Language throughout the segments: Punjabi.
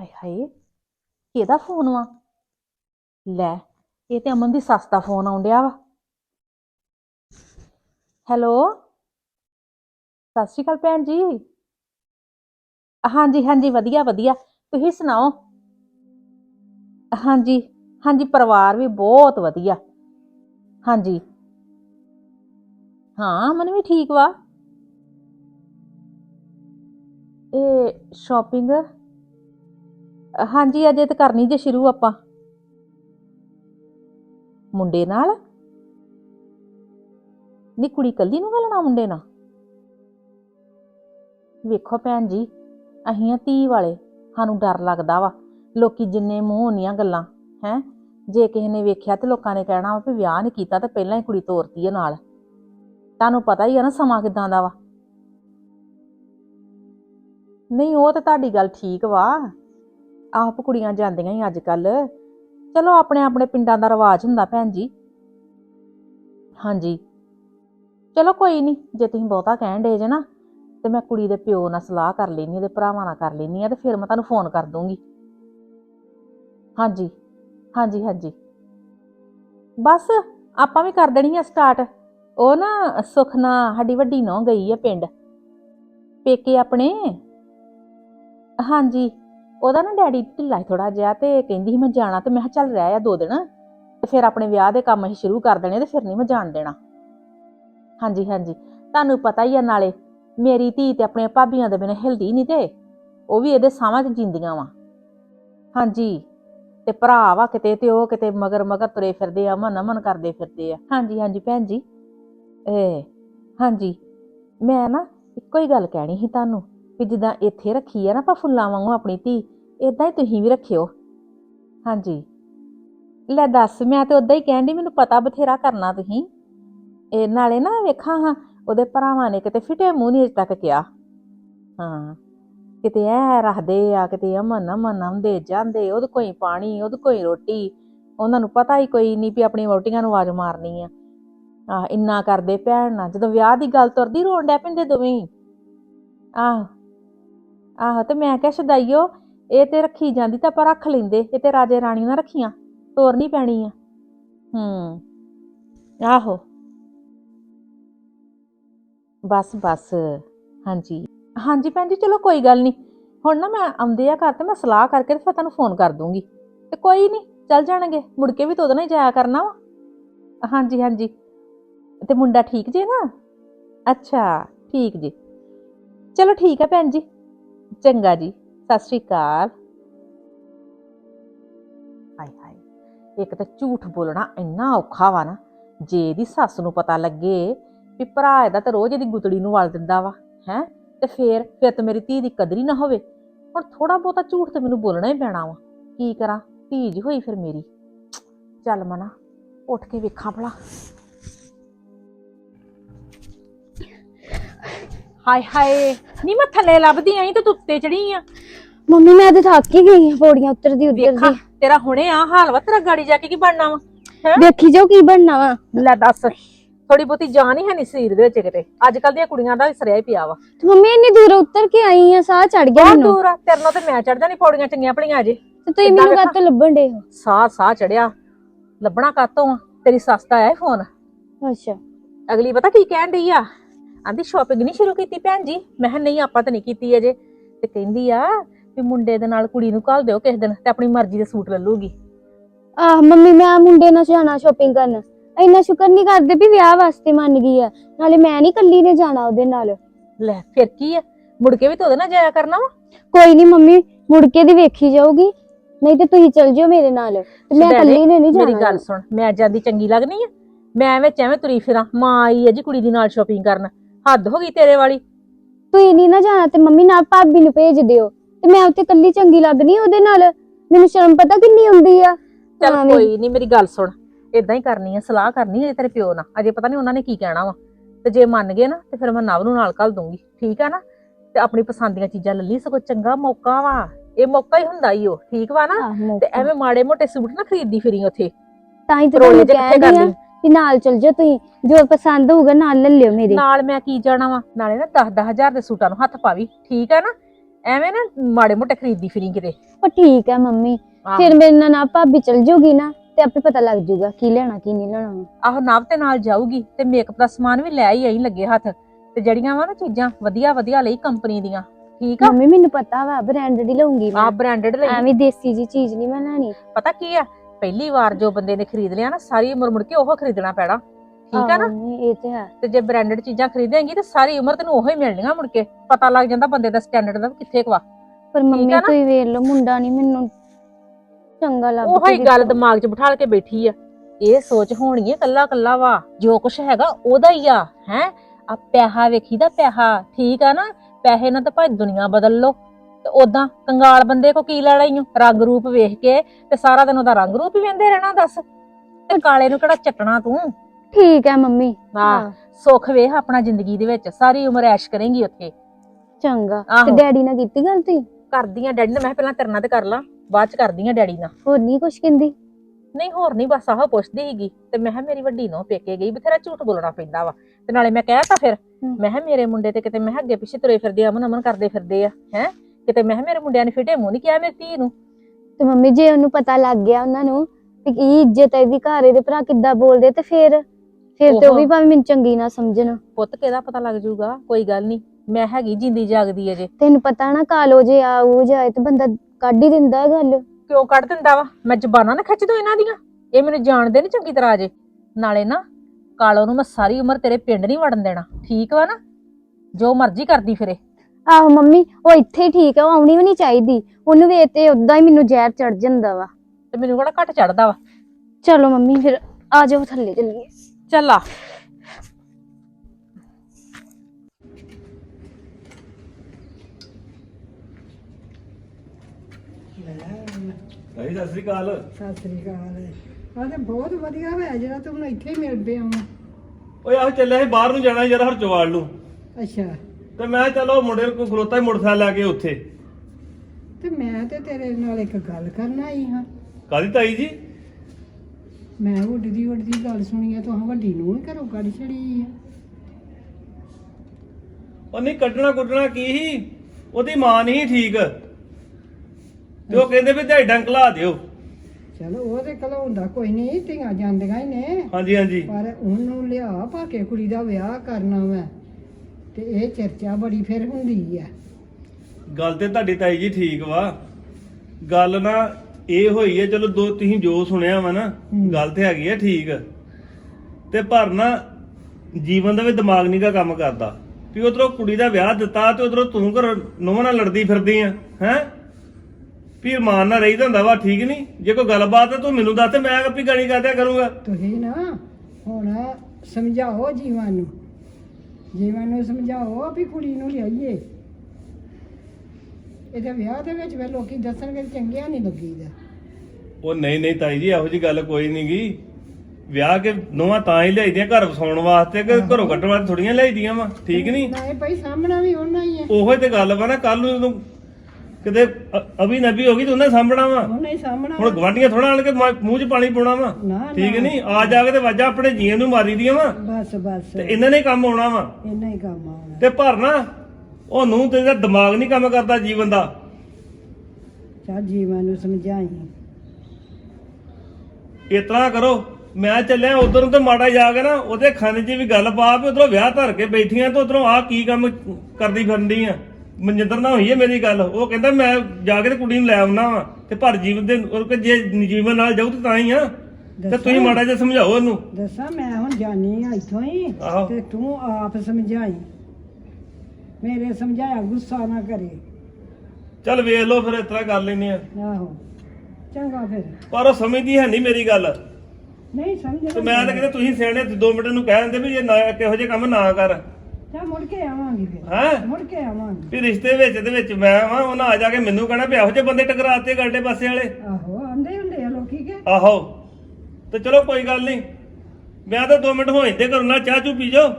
ਹਾਏ ਹਾਏ, ਕਿਹਦਾ ਫੋਨ ਵਾ? ਲੈ, ਇਹ ਤੇ ਅਮਨ ਦੀ ਸੱਸ ਦਾ ਫੋਨ ਡਿਆ ਵਾ। ਹੈਲੋ? ਸਤਿ ਸ਼੍ਰੀ ਅਕਾਲ ਭੈਣ ਜੀ। ਹਾਂਜੀ ਹਾਂਜੀ, ਵਧੀਆ ਵਧੀਆ। ਤੁਸੀਂ ਸੁਣਾਓ? ਹਾਂਜੀ ਹਾਂਜੀ, ਪਰਿਵਾਰ ਵੀ ਬਹੁਤ ਵਧੀਆ। ਹਾਂਜੀ। ਹਾਂ, ਅਮਨ ਵੀ ਠੀਕ ਵਾ। ਇਹ ਸ਼ਾਪਿੰਗ ਹਾਂਜੀ, ਅਜੇ ਤਾਂ ਕਰਨੀ ਜੇ ਸ਼ੁਰੂ ਆਪਾਂ। ਮੁੰਡੇ ਨਾਲ? ਨੀ, ਕੁੜੀ ਕੱਲੀ ਨੂੰ ਘੱਲਣਾ ਮੁੰਡੇ ਨਾਲ? ਵੇਖੋ ਭੈਣ ਜੀ, ਅਸੀਂ ਆ ਧੀ ਵਾਲੇ, ਸਾਨੂੰ ਡਰ ਲੱਗਦਾ ਵਾ। ਲੋਕੀ ਜਿੰਨੇ ਮੂੰਹ ਹੁੰਦੀਆਂ ਗੱਲਾਂ, ਹੈ? ਜੇ ਕਿਸੇ ਨੇ ਵੇਖਿਆ ਤੇ ਲੋਕਾਂ ਨੇ ਕਹਿਣਾ ਵਾ ਵੀ ਵਿਆਹ ਨਹੀਂ ਕੀਤਾ ਤਾਂ ਪਹਿਲਾਂ ਹੀ ਕੁੜੀ ਤੋਰਤੀ ਆ ਨਾਲ। ਤੁਹਾਨੂੰ ਪਤਾ ਹੀ ਆ ਨਾ ਸਮਾਂ ਕਿਦਾਂ ਦਾ ਵਾ। ਨਹੀਂ, ਉਹ ਤਾਂ ਤੁਹਾਡੀ ਗੱਲ ਠੀਕ ਵਾ। ਆਪ ਕੁੜੀਆਂ ਜਾਂਦੀਆਂ ਹੀ ਅੱਜ ਕੱਲ ਚਲੋ, ਆਪਣੇ ਆਪਣੇ ਪਿੰਡਾਂ ਦਾ ਰਿਵਾਜ ਹੁੰਦਾ ਭੈਣ ਜੀ। ਹਾਂਜੀ। ਚਲੋ, ਕੋਈ ਨਹੀਂ ਜੇ ਤੁਸੀਂ ਬਹੁਤਾ ਕਹਿਣ ਦੇ ਜੇ ਨਾ, ਤੇ ਮੈਂ ਕੁੜੀ ਦੇ ਪਿਓ ਨਾਲ ਸਲਾਹ ਕਰ ਲੈਣੀ ਉਹਦੇ ਭਰਾਵਾਂ ਨਾਲ ਕਰ ਲੈਣੀ ਆ ਤੇ ਫਿਰ ਮੈਂ ਤੁਹਾਨੂੰ ਫੋਨ ਕਰ ਦੂੰਗੀ। ਹਾਂਜੀ। ਹਾਂਜੀ ਹਾਂਜੀ। ਬਸ, ਆਪਾਂ ਵੀ ਕਰ ਦੇਣੀ ਆ ਸਟਾਰਟ। ਉਹ ਨਾ ਸੁਖਨਾ ਸਾਡੀ ਵੱਡੀ ਨੌ ਗਈ ਆ ਪਿੰਡ। ਪੇਕੇ ਆਪਣੇ। ਹਾਂਜੀ। ਉਹਦਾ ਨਾ ਡੈਡੀ ਢਿੱਲਾ ਥੋੜਾ ਜਿਹਾ ਤੇ ਕਹਿੰਦੀ ਸੀ ਮੈਂ ਜਾਣਾ ਤੇ ਮੈਂ ਕਿਹਾ ਚੱਲ ਰਹਿ ਆ ਦੋ ਦਿਨ। ਤੇ ਫਿਰ ਆਪਣੇ ਵਿਆਹ ਦੇ ਕੰਮ ਅਸੀਂ ਸ਼ੁਰੂ ਕਰ ਦੇਣੇ ਤੇ ਫਿਰ ਨਹੀਂ ਮੈਂ ਜਾਣ ਦੇਣਾ। ਹਾਂਜੀ ਹਾਂਜੀ। ਤੁਹਾਨੂੰ ਪਤਾ ਹੀ ਆ ਨਾਲੇ, ਮੇਰੀ ਧੀ ਤੇ ਆਪਣੇ ਭਾਬੀਆਂ ਦੇ ਬਿਨਾਂ ਹਿਲਦੀ ਨਹੀਂ ਤੇ ਉਹ ਵੀ ਇਹਦੇ ਸਾਹਾਂ 'ਚ ਜਿੰਦੀਆਂ ਵਾ। ਹਾਂਜੀ। ਤੇ ਭਰਾ ਵਾ ਕਿਤੇ ਤੇ ਉਹ ਕਿਤੇ ਮਗਰ ਮਗਰ ਤੁਰੇ ਫਿਰਦੇ ਆ, ਮਨ ਅਮਨ ਕਰਦੇ ਫਿਰਦੇ ਆ। ਹਾਂਜੀ ਹਾਂਜੀ ਭੈਣ ਜੀ। ਏ, ਹਾਂਜੀ। ਮੈਂ ਨਾ ਇੱਕੋ ਹੀ ਗੱਲ ਕਹਿਣੀ ਸੀ ਤੁਹਾਨੂੰ ਵੀ ਜਿੱਦਾਂ ਇੱਥੇ ਰੱਖੀ ਆ ਨਾ ਆਪਾਂ ਫੁੱਲਾਂ ਵਾਂਗੂ ਆਪਣੀ ਧੀ ਇਦਾਂ ਹੀ ਤੁਸੀਂ ਵੀ ਰੱਖਿਓ। ਹਾਂਜੀ। ਲੈ ਦੱਸ, ਮੈਂ ਤੇ ਉਦਾਂ ਹੀ ਕਹਿਣ ਡਈ, ਮੈਨੂੰ ਪਤਾ ਬਥੇਰਾ ਕਰਨਾ ਤੁਸੀਂ। ਇਹ ਨਾਲੇ ਨਾ ਵੇਖਾਂ ਹਾਂ, ਉਹਦੇ ਭਰਾਵਾਂ ਨੇ ਕਿਤੇ ਫਿਟੇ ਮੂੰਹ ਨਹੀਂ ਅਜੇ ਤੱਕ ਕਿਹਾ। ਹਾਂ। ਕਿਤੇ ਐ ਰੱਖਦੇ ਆ, ਕਿਤੇ ਅਮਨ ਅਮਨ ਆਉਂਦੇ, ਜਾਂਦੇ, ਉਹਦੇ ਕੋਈ ਪਾਣੀ, ਉਹਦੇ ਕੋਈ ਰੋਟੀ। ਉਹਨਾਂ ਨੂੰ ਪਤਾ ਹੀ ਕੋਈ ਨਹੀਂ ਵੀ ਆਪਣੀ ਵੋਟੀਆਂ ਨੂੰ ਆਵਾਜ਼ ਮਾਰਨੀ ਆ। ਆਹ, ਇੰਨਾ ਕਰਦੇ ਭੈਣ ਨਾਲ, ਜਦੋਂ ਵਿਆਹ ਦੀ ਗੱਲ ਤੁਰਦੀ ਰੋਣ ਡੈ ਪੈਂਦੇ ਦੋਵੇਂ। ਆਹ। ਆਹੋ, ਤੇ ਮੈਂ ਕਿਹਾ, ਸ਼ਦਾਈਓ ਇਹ ਤੇ ਰੱਖੀ ਜਾਂਦੀ ਤਾਂ ਆਪਾਂ ਰੱਖ ਲੈਂਦੇ, ਇਹ ਤੇ ਰਾਜੇ ਰਾਣੀ ਨਾਲ ਰੱਖੀਆਂ, ਤੋਰਨੀ ਪੈਣੀ ਆ। ਹੂੰ, ਆਹੋ। ਬਸ ਬਸ, ਹਾਂਜੀ। ਹਾਂਜੀ ਭੈਣ ਜੀ, ਚਲੋ ਕੋਈ ਗੱਲ ਨਹੀਂ ਹੁਣ ਨਾ ਮੈਂ ਆਉਂਦੇ ਆ ਘਰ ਤੇ ਮੈਂ ਸਲਾਹ ਕਰਕੇ ਤੇ ਫਿਰ ਤੁਹਾਨੂੰ ਫੋਨ ਕਰ ਦੂੰਗੀ। ਤੇ ਕੋਈ ਨਹੀਂ ਚੱਲ ਜਾਣਗੇ, ਮੁੜ ਕੇ ਵੀ ਤਾਂ ਨਾਲ ਹੀ ਜਾਇਆ ਕਰਨਾ ਵਾ। ਹਾਂਜੀ ਹਾਂਜੀ। ਤੇ ਮੁੰਡਾ ਠੀਕ ਜੇ ਨਾ? ਅੱਛਾ, ਠੀਕ ਜੀ। ਚਲੋ ਠੀਕ ਹੈ ਭੈਣ ਜੀ। ਚੰਗਾ ਜੀ। ਸਤਿ ਸ਼੍ਰੀ ਅਕਾਲ। ਹਾਏ ਹਾਏ, ਇੱਕ ਤਾਂ ਝੂਠ ਬੋਲਣਾ ਇੰਨਾ ਔਖਾ ਵਾ ਨਾ, ਜੇ ਇਹਦੀ ਸੱਸ ਨੂੰ ਪਤਾ ਲੱਗੇ ਵੀ ਭਰਾ ਇਹਦਾ ਤਾਂ ਰੋਜ਼ ਇਹਦੀ ਗੁਤੜੀ ਨੂੰ ਵਲ ਦਿੰਦਾ ਵਾ, ਹੈ? ਤੇ ਫੇਰ, ਫਿਰ ਤਾਂ ਮੇਰੀ ਧੀ ਦੀ ਕਦਰ ਹੀ ਨਾ ਹੋਵੇ। ਹੁਣ ਥੋੜਾ ਬਹੁਤਾ ਝੂਠ ਤੇ ਮੈਨੂੰ ਬੋਲਣਾ ਹੀ ਪੈਣਾ ਵਾ। ਕੀ ਕਰਾਂ? ਧੀ ਜੀ ਹੋਈ ਫਿਰ ਮੇਰੀ। ਚੱਲ ਮਨਾ, ਉੱਠ ਕੇ ਵੇਖਾਂ ਭਲਾ। ਹਾਏ ਹਾਏ ਨੀ ਮੈਂ ਥੱਲੇ ਲੱਭਦੀ ਆਈ ਤੇ ਤੂੰ ਉੱਤੇ ਚੜੀ ਆ। ਮੰਮੀ ਮੈਂ ਤੇ ਥੱਕ ਹੀ ਗਈ ਆ ਪੌੜੀਆਂ ਉੱਤਰਦੀ ਉੱਤਰਦੀ ਤੇਰਾ ਹੁਣੇ ਆ ਹਾਲ ਵਾ ਤੇਰਾ ਗਾੜੀ ਜਾ ਕੇ ਕੀ ਬਣਨਾ ਵਾ ਹੈ? ਵੇਖੀ ਜਾਓ ਕੀ ਬਣਨਾ ਵਾ। ਲੈ ਦੱਸ ਥੋੜੀ ਬਹੁਤੀ ਜਾਨ ਹੀ ਹੈ ਨਹੀਂ ਸਰੀਰ ਦੇ ਵਿੱਚ ਕਿਤੇ। ਅੱਜ ਕੱਲ ਦੀਆਂ ਕੁੜੀਆਂ ਦਾ ਸਰਿਆ ਹੀ ਪਿਆ ਵਾ। ਤੇ ਮੰਮੀ ਇੰਨੀ ਦੂਰ ਉਤਰ ਕੇ ਆਈ ਆ ਸਾਹ ਚੜ ਗਿਆ ਬਹੁਤ ਮੈਨੂੰ। ਦੂਰ ਆ ਤੇਰੇ ਨਾਲ ਤੇ ਮੈਂ ਚੜ ਜਾਣੀ ਪੌੜੀਆਂ ਚੰਗੀਆਂ ਭਲੀਆਂ ਅਜੇ ਤੇ ਤੁਸੀਂ ਮੈਨੂੰ ਵੇਖਾਂ? ਕੱਤ ਲੱਭਣ ਦੇ ਹੋ? ਸਾਹ ਸਾਹ ਚੜਿਆ ਲੱਭਣਾ ਕਾਤੋਂ ਤੇਰੀ ਸੱਸ ਦਾ ਆਇਆ ਫੋਨ। ਅੱਛਾ। ਅਗਲੀ ਪਤਾ ਕੀ ਕਹਿਣ ਡਈ ਆ? ਆਂਦੀ ਸ਼ਾਪਿੰਗ ਨਹੀਂ ਸ਼ੁਰੂ ਕੀਤੀ ਭੈਣ ਜੀ? ਮੈਂ ਕਿਹਾ ਨਹੀਂ ਆਪਾਂ ਤਾਂ ਨਹੀਂ ਕੀਤੀ ਅਜੇ। ਤੇ ਕਹਿੰਦੀ ਆ ਵੀ ਮੁੰਡੇ ਦੇ ਨਾਲ ਕੁੜੀ ਨੂੰ ਘੱਲ ਦਿਓ ਕਿਸੇ ਦਿਨ ਤੇ ਆਪਣੀ ਮਰਜ਼ੀ ਦੇ ਸੂਟ ਲੈ ਲੂਗੀ ਆਹ ਮੰਮੀ ਮੈਂ ਮੁੰਡੇ ਨਾਲ ਜਾਣਾ ਸ਼ਾਪਿੰਗ ਕਰਨ। ਇੰਨਾ ਸ਼ੁਕਰ ਨਹੀਂ ਕਰਦੇ ਵੀ ਵਿਆਹ ਵਾਸਤੇ ਮੰਨ ਗਈ ਆ। ਨਾਲੇ ਮੈਂ ਨਹੀਂ ਕੱਲੀ ਨੇ ਜਾਣਾ ਉਹਦੇ ਨਾਲ। ਲੈ ਫਿਰ ਕੀ ਆ? ਮੁੜ ਕੇ ਵੀ ਤਾਂ ਉਹਦੇ ਨਾਲ ਜਾਇਆ ਕਰਨਾ ਵਾ? ਕੋਈ ਨਹੀਂ ਮੰਮੀ ਮੁੜ ਕੇ ਦੀ ਵੇਖੀ ਜਾਊਗੀ। ਨਹੀਂ ਤੇ ਤੁਸੀਂ ਚੱਲ ਜਿਓ ਮੇਰੇ ਨਾਲ। ਤੇ ਮੈਂ ਸ਼ੁਦੈਣੇ, ਕੱਲੀ ਨੇ ਨਹੀਂ ਜਾਣਾ। ਮੇਰੀ ਗੱਲ ਸੁਣ ਮੈਂ ਜਾਂਦੀ ਚੰਗੀ ਲੱਗਣੀ ਆ। ਮੈਂ ਵਿੱਚ ਐਵੇਂ ਤੁਰੀ ਫਿਰਾਂ। ਮਾਂ ਆਈ ਹੈ ਜੀ ਕੁੜੀ ਦੀ ਨਾਲ ਸ਼ਾਪਿੰਗ ਕਰਨ। ਹੱਦ ਹੋ ਗਈ ਤੇਰੇ ਵਾਲੀ? ਤੁਸੀਂ ਨਹੀਂ ਨਾ ਜਾਣਾ ਤੇ ਮੰਮੀ ਨਾਲ ਭਾਬੀ ਨੂੰ ਭੇਜ ਦਿਓ ਤੇ ਮੈਂ ਉੱਥੇ ਕੱਲੀ ਚੰਗੀ ਲੱਗਣੀ ਉਹਦੇ ਨਾਲ। ਮੈਨੂੰ ਸ਼ਰਮ ਪਤਾ ਕਿੰਨੀ ਹੁੰਦੀ ਆ। ਚੱਲ ਹਾਂ ਵੀ- ਕੋਈ ਨਹੀਂ ਮੇਰੀ ਗੱਲ ਸੁਣ। ਇਦਾਂ ਹੀ ਕਰਨੀ ਆ ਸਲਾਹ ਕਰਨੀ ਹੈ ਤੇਰੇ ਪਿਓ ਨਾਲ। ਅਜੇ ਪਤਾ ਨਹੀਂ ਉਹਨਾਂ ਨੇ ਕੀ ਕਹਿਣਾ ਵਾ। ਤੇ ਜੇ ਮੰਨ ਗਏ ਨਾ ਤੇ ਫਿਰ ਮੈਂ ਨਵ ਨੂੰ ਨਾਲ ਘੱਲ ਦੂੰਗੀ। ਠੀਕ ਆ ਨਾ? ਤੇ ਆਪਣੀ ਪਸੰਦ ਦੀਆਂ ਚੀਜ਼ਾਂ ਲੈ ਲਈ ਸਗੋਂ ਚੰਗਾ ਮੌਕਾ ਵਾ। ਇਹ ਮੌਕਾ ਹੀ ਹੁੰਦਾ ਈ ਉਹ ਠੀਕ ਵਾ ਨਾ? ਆਹ, ਤੇ। ਐਵੇਂ ਮਾੜੇ ਮੋਟੇ ਸੂਟ ਨਾ ਖਰੀਦੀ ਫਿਰੀ ਉੱਥੇ। ਤਾਂ ਹੀ ਤੇ ਰੋਲੇ ਜੇ ਇਕੱਠੇ ਕਹਿ ਕਰ ਰਹੀ ਆ। ਲਈ ਕਿ ਨਾਲ ਚੱਲ ਜਾਓ ਤੁਸੀਂ। ਜੋ ਪਸੰਦ ਹੋਊਗਾ ਨਾਲ ਲੈ ਲਿਓ ਮੇਰੇ। ਨਾਲ ਮੈਂ ਕੀ ਜਾਣਾ ਵਾ? ਨਾਲੇ ਨਾ 10 ਹਜ਼ਾਰ ਦੇ ਸੂਟਾਂ ਨੂੰ ਹੱਥ ਪਾਵੀ। ਠੀਕ ਆ ਨਾ? ਐਵੇਂ ਨਾ ਮਾੜੇ ਮੋਟੇ ਖਰੀਦੀ ਫਿਰੀ ਕਿਤੇ। ਉਹ ਠੀਕ ਹੈ ਮੰਮੀ। ਆਹੋ। ਫਿਰ ਮੇਰੇ ਨਾਲ ਨਾ ਭਾਬੀ ਚਲ ਜੂਗੀ ਨਾ ਤੇ ਆਪੇ ਪਤਾ ਲੱਗ ਜੂਗਾ ਕੀ ਲੈਣਾ ਕੀ ਨਹੀਂ ਲੈਣਾ ਆਹੋ ਨਵ ਤੇ ਨਾਲ ਜਾਊਗੀ ਤੇ ਮੇਕਅਪ ਦਾ ਸਮਾਨ ਵੀ ਲੈ ਹੀ ਆਈ ਲੱਗੇ ਹੱਥ। ਤੇ ਜੜੀਆਂ ਵਾ ਨਾ ਚੀਜ਼ਾਂ ਵਧੀਆ ਵਧੀਆ ਲਈ ਕੰਪਨੀ ਦੀਆਂ। ਠੀਕ ਆ? ਮੰਮੀ ਮੈਨੂੰ ਪਤਾ ਵਾ ਬ੍ਰਾਂਡਡ ਹੀ ਲਊਂਗੀ ਆ ਮੈਂ ਬ੍ਰਾਂਡਡ ਲਈ। ਐਵੇਂ ਦੇਸੀ ਜੀ ਚੀਜ਼ ਨਹੀਂ ਮੈਂ ਲੈਣੀ। ਪਤਾ ਕੀ ਆ? ਪਹਿਲੀ ਵਾਰ ਜੋ ਬੰਦੇ ਨੇ ਖਰੀਦ ਲਿਆ ਨਾ ਸਾਰੀ ਉਮਰ ਮੁੜ ਕੇ ਉਹ ਖਰੀਦਣਾ ਪੈਣਾ। ਠੀਕ ਆ ਨਾ? ਇਹ ਤੇ ਹੈ। ਤੇ ਜੇ ਬ੍ਰਾਂਡਡ ਚੀਜ਼ਾਂ ਖਰੀਦੇਂਗੀ ਤੇ ਸਾਰੀ ਉਮਰ ਤੈਨੂੰ ਉਹੀ ਮਿਲਣੀਆਂ ਮੁੜ ਕੇ। ਪਤਾ ਲੱਗ ਜਾਂਦਾ ਬੰਦੇ ਦਾ ਸਟੈਂਡਰਡ ਦਾ ਵੀ ਕਿੱਥੇ ਕਵਾ ਪਰ ਮੰਮੀ ਨਾ? ਤੁਸੀਂ ਵੇਖ ਲਓ ਮੁੰਡਾ ਨਹੀਂ ਮੈਨੂੰ ਚੰਗਾ ਲੱਗਦਾ ਉਹੀ ਗੱਲ ਦਿਮਾਗ 'ਚ ਬਿਠਾਲ ਕੇ ਬੈਠੀ ਆ। ਇਹ ਸੋਚ ਹੋਣੀ ਹੈ ਕੱਲਾ ਕੱਲਾ ਵਾ ਜੋ ਕੁਛ ਹੈਗਾ ਉਹਦਾ ਹੀ ਆ ਹੈ? ਆ ਪੈਸਾ ਵੇਖੀਦਾ ਪੈਸਾ ਠੀਕ ਆ ਨਾ? ਪੈਸੇ ਨਾਲ ਤਾਂ ਭਾਵੇਂ ਦੁਨੀਆ ਬਦਲ ਲੋ ਤੇ ਉਦਾਂ ਕੰਗਾਲ ਬੰਦੇ ਕੋ ਕੀ ਲੈਣਾ ਈ ਓ? ਰੰਗ ਰੂਪ ਵੇਖ ਕੇ ਤੇ ਸਾਰਾ ਦਿਨ ਉਹਦਾ ਰੰਗ ਰੂਪ ਹੀ ਵੇਂਦੇ ਰਹਿਣਾ ਦੱਸ। ਤੇ ਕਾਲੇ ਨੂੰ ਕਿਹੜਾ ਚੱਟਣਾ ਤੂੰ? ਠੀਕ ਹੈ ਮੰਮੀ। ਹਾਂ। ਸੁੱਖ ਵੇਖ ਆਪਣਾ ਜ਼ਿੰਦਗੀ ਦੇ ਵਿੱਚ। ਸਾਰੀ ਉਮਰ ਐਸ਼ ਕਰੇਂਗੀ ਉੱਥੇ। ਚੰਗਾ। ਤੇ ਆਹੋ ਡੈਡੀ ਨਾਲ ਕੀਤੀ ਗੱਲ ਤੁਸੀਂ? ਕਰਦੀਆਂ ਡੈਡੀ ਨਾਲ ਮੈਂ ਕਿਹਾ ਪਹਿਲਾਂ ਤੇਰੇ ਨਾਲ ਤੇ ਕਰ ਲਾਂ। ਬਾਅਦ ਚ ਕਰਦੀਆਂ ਡੈਡੀ ਨਾਲ। ਹੋਰ ਨਹੀਂ ਕੁਛ ਕਹਿੰਦੀ? ਨਹੀਂ ਹੋਰ ਨਹੀਂ ਬਸ ਆਹ ਪੁੱਛਦੀ ਸੀਗੀ। ਤੇ ਮੈਂ ਕਿਹਾ ਮੇਰੀ ਵੱਡੀ ਨੂੰ ਪੇਕੇ ਗਈ ਬਥੇਰਾ ਝੂਠ ਬੋਲਣਾ ਪੈਂਦਾ ਵਾ। ਤੇ ਨਾਲੇ ਮੈਂ ਕਹਿਤਾ ਫਿਰ ਹਮ। ਮੈਂ ਕਿਹਾ ਮੇਰੇ ਮੁੰਡੇ ਤੇ ਕਿਤੇ ਮੈਂ ਕਿਹਾ ਅੱਗੇ ਪਿੱਛੇ ਤੁਰੇ ਫਿਰਦੇ ਆ, ਅਮਨ ਅਮਨ ਕਰਦੇ ਫਿਰਦੇ ਆ ਹੈ? ਕਿਤੇ ਮੈਂ ਕਿਹਾ ਮੇਰੇ ਮੁੰਡਿਆਂ ਨੇ ਫਿਟੇ ਮੂੰਹ ਨਹੀਂ ਕਿਹਾ ਮੇਰੀ ਧੀ ਨੂੰ। ਤੇ ਮੰਮੀ ਜੇ ਉਹਨੂੰ ਪਤਾ ਲੱਗ ਗਿਆ ਉਹਨਾਂ ਨੂੰ ਕਿ ਕੀ ਇੱਜ਼ਤ ਹੈ ਇਹਦੀ ਘਰ ਇਹਦੇ ਭਰਾ ਕਿੱਦਾਂ ਬੋਲਦੇ ਤੇ ਫਿਰ ਫਿਰ ਤੇ ਉਹ। ਵੀ ਭਾਵੇਂ ਮੈਨੂੰ ਚੰਗੀ ਨਾ ਸਮਝਣ। ਪੁੱਤ ਕਿਹਦਾ ਪਤਾ ਲੱਗ ਜਾਊਗਾ? ਕੋਈ ਗੱਲ ਨਹੀਂ ਮੈਂ ਹੈਗੀ ਜਿੰਦੀ ਜਾਗਦੀ ਅਜੇ ਤੈਨੂੰ ਪਤਾ ਨਾ ਕਾਲੋ ਜੇ ਆ ਉਹ ਜਾਏ ਤੇ ਬੰਦਾ ਕੱਢ ਹੀ ਦਿੰਦਾ ਗੱਲ। ਕਿਉਂ ਕੱਢ ਦਿੰਦਾ ਵਾ? ਮੈਂ ਜ਼ਬਾਨਾਂ ਨਾ ਖਿੱਚ ਦੋ ਇਹਨਾਂ ਦੀਆਂ। ਇਹ ਮੈਨੂੰ ਜਾਣਦੇ ਨਹੀਂ ਚੰਗੀ ਤਰ੍ਹਾਂ ਅਜੇ ਨਾਲੇ ਨਾ ਕਾਲੋ ਨੂੰ ਮੈਂ ਸਾਰੀ ਉਮਰ ਤੇਰੇ ਪਿੰਡ ਨਹੀਂ ਵੜਨ ਦੇਣਾ। ਠੀਕ ਵਾ ਨਾ? ਜੋ ਮਰਜ਼ੀ ਕਰਦੀ ਫਿਰੇ। ਆਹੋ ਮੰਮੀ ਉਹ ਇੱਥੇ ਹੀ ਠੀਕ ਆ ਉਹ ਆਉਣੀ ਵੀ ਨਹੀਂ ਚਾਹੀਦੀ। ਉਹਨੂੰ ਵੇਖ ਤੇ ਉਦਾਂ ਹੀ ਮੈਨੂੰ ਜ਼ਹਿਰ ਚੜ ਜਾਂਦਾ ਵਾ। ਤੇ ਮੈਨੂੰ ਕਿਹੜਾ ਘੱਟ ਚੜਦਾ ਵਾ? ਚਲੋ ਮੰਮੀ ਫਿਰ ਆ ਜਾਓ ਥੱਲੇ ਚੱਲੀਏ। ਚੱਲ ਆ। ਭਾਈ ਸਤਿ ਸ੍ਰੀ ਅਕਾਲ। ਸਤਿ ਸ੍ਰੀ ਅਕਾਲ। ਆ ਤੇ ਬਹੁਤ ਵਧੀਆ ਹੋਇਆ ਜਿਹੜਾ ਤੂੰ ਮੈਨੂੰ ਇੱਥੇ ਹੀ ਮਿਲ ਪਿਆ ਵਾਂ। ਓਏ ਆਹ ਚੱਲਿਆ ਸੀ ਬਾਹਰ ਨੂੰ ਜਾਣਾ ਯਾਰ ਹਰਚਵਾਲ ਨੂੰ। ਅੱਛਾ। ਤੇ ਮੈਂ ਚਲੋ ਮੁੰਡੇ ਨੂੰ ਕੋਈ ਖਲੋਤਾ ਹੀ ਮੋਟਰਸਾਈਕਲ ਲੈ ਕੇ ਉੱਥੇ। ਤੇ ਮੈਂ ਤੇ ਤੇਰੇ ਨਾਲ ਇੱਕ ਗੱਲ ਕਰਨ ਆਈ ਹਾਂ। ਕਾਦੀ ਤਾਈ ਜੀ? ਮੈਂ ਉੱਡਦੀ ਉੱਡਦੀ ਗੱਲ ਸੁਣੀ ਆ ਤੂੰ ਵੱਡੀ ਨੂੰ ਹੀ ਘਰੋਂ ਕੱਢ ਛੜੀ ਆ। ਉਹ ਨਹੀਂ ਕੱਢਣਾ ਕੁੱਟਣਾ ਕੀ ਸੀ? ਉਹਦੀ ਮਾਂ ਨਹੀਂ ਠੀਕ। ਤੇ ਉਹ ਕਹਿੰਦੇ ਵੀ ਦਿਹਾੜੀ ਡੰਕ ਲਾ ਦਿਓ। ਚਲੋ ਉਹ ਤੇ ਘਲਾਉਂਦਾ ਕੋਈ ਨਹੀਂ ਧੀਆਂ ਜਾਂਦੀਆਂ ਹੀ ਨੇ। ਹਾਂਜੀ ਹਾਂਜੀ। ਪਰ ਉਹਨੂੰ ਲਿਆ ਭਾ ਕੇ ਕੁੜੀ ਦਾ ਵਿਆਹ ਕਰਨਾ ਵਾ। ਤੇ ਇਹ ਚਰਚਾ ਬੜੀ ਫਿਰ ਹੁੰਦੀ ਆ। ਗੱਲ ਤੇ ਤੁਹਾਡੀ ਤਾਈ ਜੀ ਠੀਕ ਵਾ। ਗੱਲ ਨਾ ਇਹ ਹੋਈ ਹੈ ਚਲੋ ਦੋ ਤੁਸੀਂ ਜੋ ਸੁਣਿਆ ਵਾ ਨਾ। ਗੱਲ ਤੇ ਹੈਗੀ ਆ ਠੀਕ। ਤੇ ਪਰ ਨਾ ਜੀਵਨ ਦਾ ਵੀ ਦਿਮਾਗ ਨਹੀਂ ਗਾ ਕੰਮ ਕਰਦਾ। ਵੀ ਉਧਰੋਂ ਕੁੜੀ ਦਾ ਵਿਆਹ ਦਿੱਤਾ ਤੇ ਉਧਰੋਂ ਤੂੰ ਘਰ ਨੂੰਹਾਂ ਨਾਲ ਲੜਦੀ ਫਿਰਦੀ ਆ ਹੈ? ਵੀ ਮਾਨ ਨਾਲ ਰਹੀਦਾ ਹੁੰਦਾ ਵਾ ਠੀਕ ਨਹੀਂ ਜੇ ਕੋਈ ਗੱਲਬਾਤ ਹੈ ਤੂੰ ਮੈਨੂੰ ਦੱਸ ਤੇ ਮੈਂ ਆਪੀ ਗਾਣੀ ਕਰਦਿਆ ਕਰੂੰਗਾ। ਤੁਸੀਂ ਨਾ ਹੁਣ ਸਮਝਾਓ ਜੀਵਨ ਨੂੰ। ਜੀਵਨ ਨੂੰ ਸਮਝਾਓ ਵੀ ਕੁੜੀ ਨੂੰ ਲਿਆਈਏ। ਇਹਦੇ ਵਿਆਹ ਦੇ ਵਿੱਚ ਵੇ ਲੋਕੀ ਦੱਸਣਗੇ ਚੰਗਿਆ ਨਹੀਂ ਲੱਗੀਦਾ। ਉਹ ਨਹੀਂ ਨਹੀਂ ਤਾਈ ਜੀ ਇਹੋ ਜੀ ਗੱਲ ਕੋਈ ਨੀ ਗੀ। ਵਿਆਹ ਕੇ ਨੂੰਹਾਂ ਤਾਂ ਹੀ ਲਿਆਈਦੀਆਂ ਘਰ ਵਸਾਉਣ ਵਾਸਤੇ ਕਿ ਘਰੋਂ ਕੱਢਣ ਵਾਸਤੇ ਥੋੜੀਆਂ ਲਿਆਈਦੀਆਂ ਵਾ ਠੀਕ ਨਹੀਂ ਨਹੀਂ ਭਾਈ ਸਾਹਮਣਾ ਵੀ ਉਹਨਾਂ ਹੀ ਹੈ। ਉਹੋ ਤੇ ਗੱਲ ਵਾ ਨਾ ਕੱਲ ਨੂੰ ਜਦੋਂ ਕਿਤੇ ਅ- ਅਭੀ ਨਬੀ ਹੋ ਗਈ ਤਾਂ ਉਹਨੇ ਸਾਂਭਣਾ ਵਾ। ਉਹਨਾਂ ਹੀ ਸਾਹਮਣਾ ਹੁਣ ਗਵਾਂਢੀਆਂ ਥੋੜਾ ਆਣ ਕੇ ਮ- ਮੂੰਹ 'ਚ ਪਾਣੀ ਪਾਉਣਾ ਵਾ। ਨਾ ਠੀਕ ਨਾ, ਨਹੀਂ? ਆ ਜਾ ਕੇ ਤੇ ਵਾਜਾ ਆਪਣੇ ਜੀਆਂ ਨੂੰ ਮਾਰੀ ਦੀਆਂ ਵਾ। ਬਸ ਬਸ। ਤੇ ਇਹਨਾਂ ਨੇ ਕੰਮ ਆਉਣਾ ਵਾ। ਇੰਨਾ ਹੀ ਕੰਮ ਆਉਣਾ। ਤੇ ਪਰ ਨਾ ਉਹ ਨੂੰ ਤੇ ਇਹਦਾ ਦਿਮਾਗ ਨਹੀਂ ਕੰਮ ਕਰਦਾ ਜੀਵਨ ਦਾ। ਚਾ ਜੀਵਨ ਨੂੰ ਸਮਝਾਈ। ਇਤਨਾ ਕਰੋ। ਮੈਂ ਚੱਲਿਆ ਉਧਰ ਨੂੰ ਤੇ ਮਾੜਾ ਜਾ ਕੇ ਨਾ ਉਹਦੇ ਖਾਨੇ 'ਚ ਵੀ ਗੱਲ ਪਾ ਵੀ ਉਧਰੋਂ ਵਿਆਹ ਧਰ ਕੇ ਬੈਠੀਆਂ ਤੇ ਉਧਰੋਂ ਆ ਕੀ ਕੰਮ ਕਰਦੀ ਫਿਰਦੀ ਆ। ਮਨਜਿੰਦਰ ਨਾਲ ਹੋਈ ਹੈ ਮੇਰੀ ਗੱਲ। ਉਹ ਕਹਿੰਦਾ ਮੈਂ ਜਾ ਕੇ ਤੇ ਕੁੜੀ ਨੂੰ ਲੈ ਆਉਣਾ ਵਾ ਤੇ ਪਰ ਜੀਵਨ ਦੇ ਉਹ ਕਿ ਜੇ ਜੀਵਨ ਨਾਲ ਜਾਊ ਤੇ ਤਾਂ ਹੀ ਆ। ਤੇ ਤੁਸੀਂ ਮਾੜਾ ਜਿਹਾ ਸਮਝਾਓ ਉਹਨੂੰ ਦੱਸਾਂ ਮੈਂ ਹੁਣ ਜਾਣੀ ਆ ਇੱਥੋਂ ਹੀ ਆਹੋ। ਤੇ ਤੂੰ ਆਪ ਸਮਝਾਈ। ਮੇਰੇ ਸਮਝਾਇਆ ਗੁੱਸਾ ਨਾ ਕਰੇ। ਚੱਲ ਵੇਖ ਲਓ ਫਿਰ ਇਸ ਤਰ੍ਹਾਂ ਕਰ ਲੈਨੇ ਆ। ਆਹੋ ਚੰਗਾ ਫਿਰ। ਪਰ ਉਹ ਸਮਝਦੀ ਹੈ ਨਹੀਂ ਮੇਰੀ ਗੱਲ। ਨਹੀਂ ਸਮਝ ਤੇ ਮੈਂ ਤਾਂ ਕਹਿੰਦਾ ਤੁਸੀਂ ਸਿਆਣੇ 2 ਮਿੰਟ ਨੂੰ ਕਹਿ ਦਿੰਦੇ ਵੀ ਇਹ ਨਾ ਕਿਹੋ ਜਿਹੇ ਕੰਮ ਨਾ ਕਰ। ਕੇ ਆਵਾਂਗੀ ਫਿਰ। ਹੈ? ਮੁੜ ਕੇ ਆਵਾਂਗੀ। ਵੀ ਰਿਸ਼ਤੇ ਵਿੱਚ ਦੇ ਵਿੱਚ ਮੈਂ ਵਾਂ ਉਹਨਾਂ ਆ ਜਾ ਕੇ ਮੈਨੂੰ ਕਹਿਣਾ ਵੀ ਇਹੋ ਜਿਹੇ ਬੰਦੇ ਟਕਰਾਤੇ ਗਾਡੇ ਪਾਸੇ ਵਾਲੇ। ਆਹੋ ਆਂਦੇ ਹੁੰਦੇ ਆ ਲੋਕੀ ਕੇ ਆਹੋ। ਤੇ ਚਲੋ ਕੋਈ ਗੱਲ ਨਹੀਂ। ਮੈਂ ਤਾਂ 2 ਮਿੰਟ ਹੋਏ ਤੇ ਕਰਨਾ ਚਾਹ ਚੂ ਪੀ ਜਾਓ।